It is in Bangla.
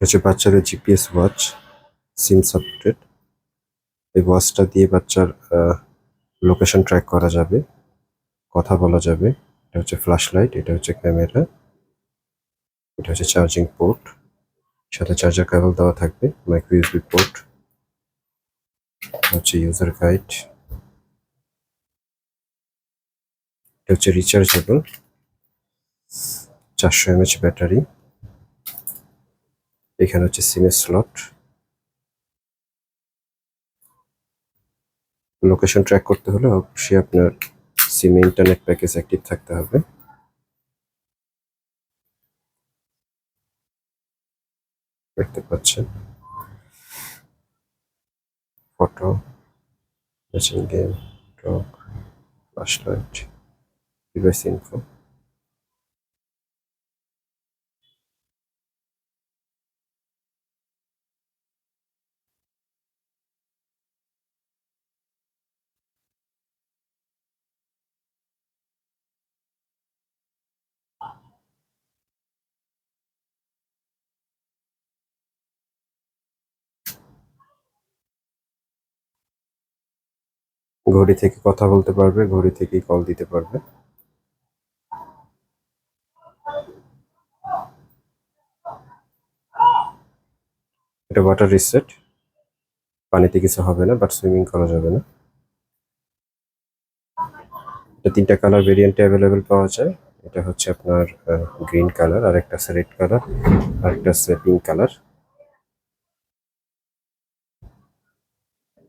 হচ্ছে বাচ্চাদের জিপিএস ওয়াচ সিম সাপোর্টেড এই ওয়াচটা দিয়ে বাচ্চার লোকেশন ট্র্যাক করা যাবে, কথা বলা যাবে। এটা হচ্ছে ফ্ল্যাশ লাইট এটা হচ্ছে ক্যামেরা এটা হচ্ছে চার্জিং পোর্ট সাথে চার্জার কেবল দেওয়া থাকবে মাইক্রো ইউএসবি পোর্ট হচ্ছে ইউজার গাইড এটা হচ্ছে রিচার্জেবল চারশো এমএচ ব্যাটারি এখানে হচ্ছে সিমের স্লট লোকেশন ট্র্যাক করতে হলে অবশ্যই আপনার সিমে ইন্টারনেট প্যাকেজ অ্যাক্টিভ থাকতে হবে। দেখতে পাচ্ছেন। Photo matching game flash light device info ঘড়ি থেকে কথা বলতে পারবে, ঘড়ি থেকেই কল দিতে পারবে। এটা ওয়াটার রিসেট পানিতে কিছু হবে না বাট সুইমিং করা যাবে না। এটা তিনটা কালার ভেরিয়েন্টে অ্যাভেলেবেল পাওয়া যায়। এটা হচ্ছে আপনার গ্রিন কালার আর একটা আছে রেড কালার আর একটা আছে পিঙ্ক কালার